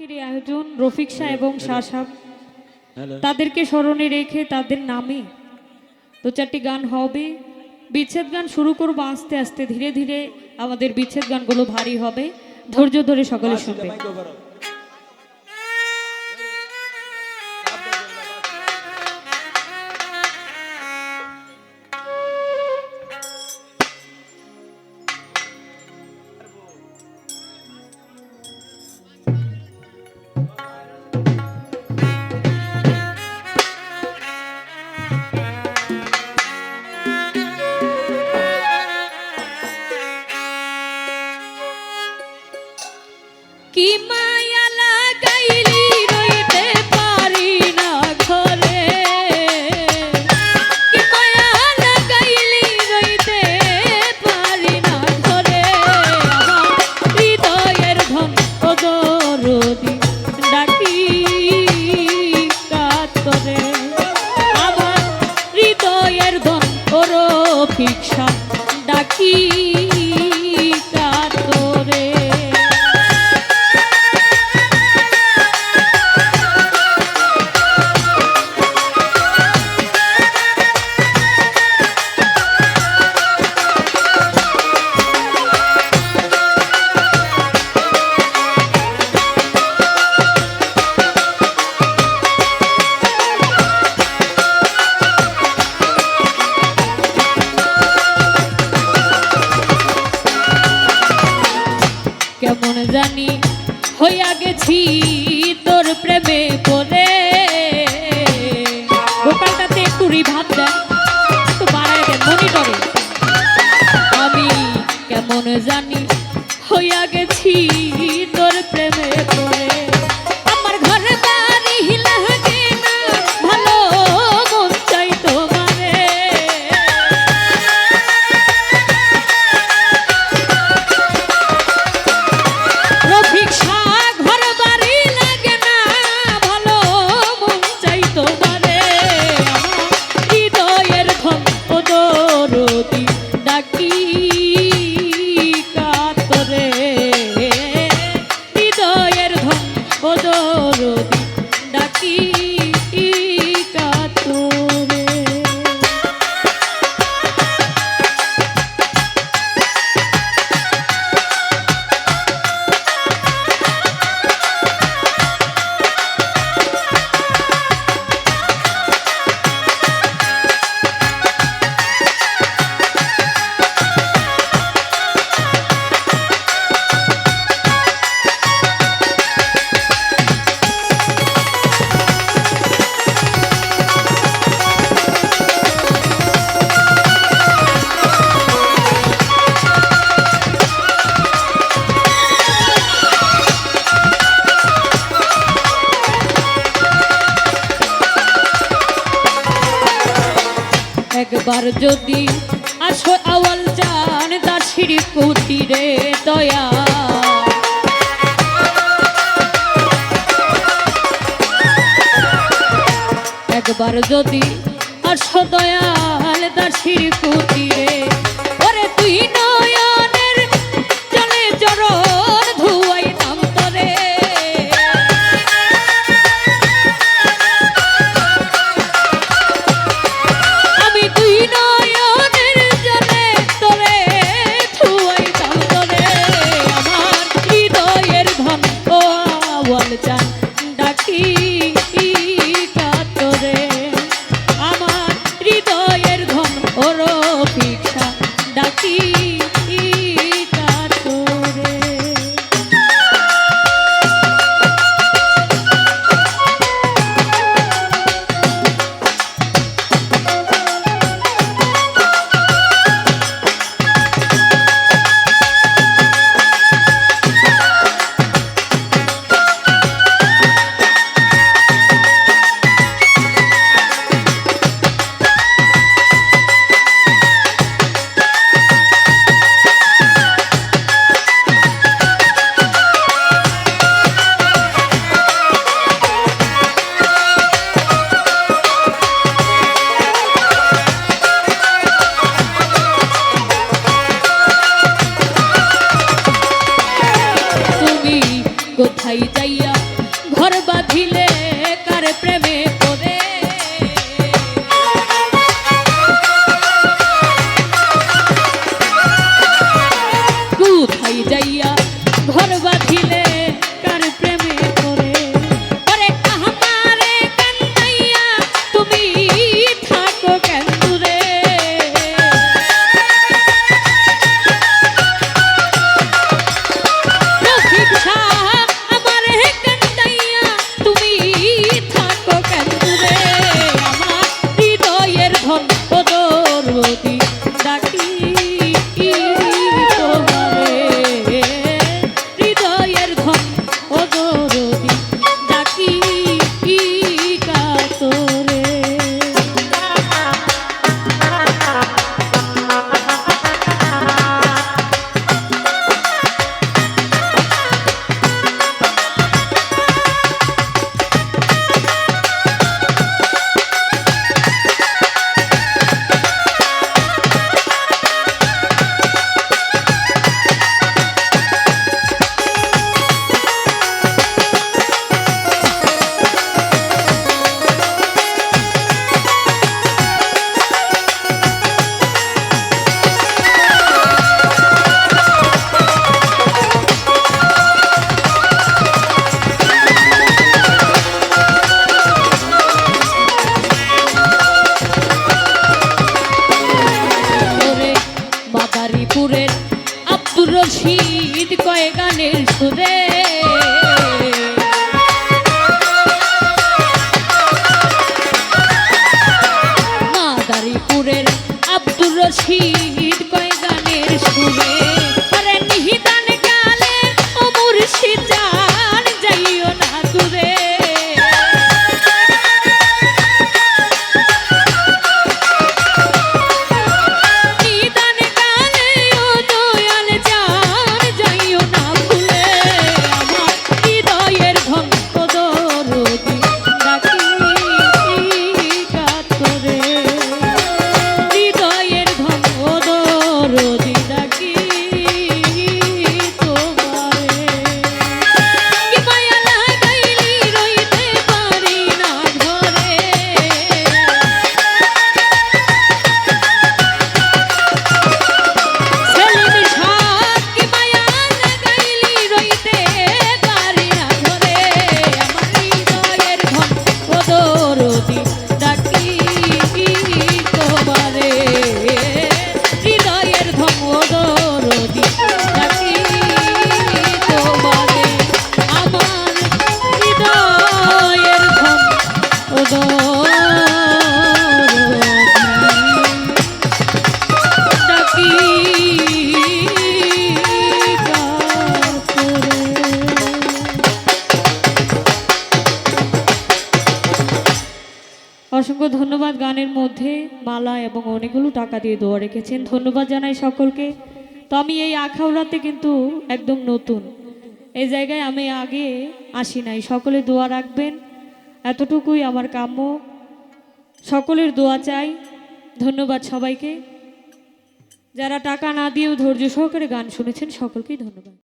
আজকের এই আয়োজন রফিক শাহ এবং শাহ সাহ তাদেরকে স্মরণে রেখে তাদের নামে দু চারটি গান হবে। বিচ্ছেদ গান শুরু করব আস্তে আস্তে ধীরে ধীরে আমাদের বিচ্ছেদ গানগুলো ভারী হবে। ধৈর্য ধরে সকলে শুনবে। ভিক্ষা ডাকি গেছি তোর প্রেমে পড়ে গোপালটাতে একটু রিভাব দেয়, একটু বাড়ায় দেন মনিটরে আমি কেমন জানি হইয়া গেছি। একবার যদি আসো আওয়াল জান দাসির কুটিরে দয়া। একবার যদি আসো দয়াল দাসির কুটিরে ওরে তুই নয়নের মধ্যে মালা এবং অনেকগুলো টাকা দিয়ে দোয়া রেখেছেন। ধন্যবাদ জানাই সকলকে। তো আমি এই আখাউড়াতে কিন্তু একদম নতুন। এই জায়গায় আমি আগে আসি নাই। সকলে দোয়া রাখবেন। এতটুকুই আমার কাম্য। সকলের দোয়া চাই। ধন্যবাদ সবাইকে। যারা টাকা না দিয়েও ধৈর্য সহকারে গান শুনেছেন, সকলকেই ধন্যবাদ।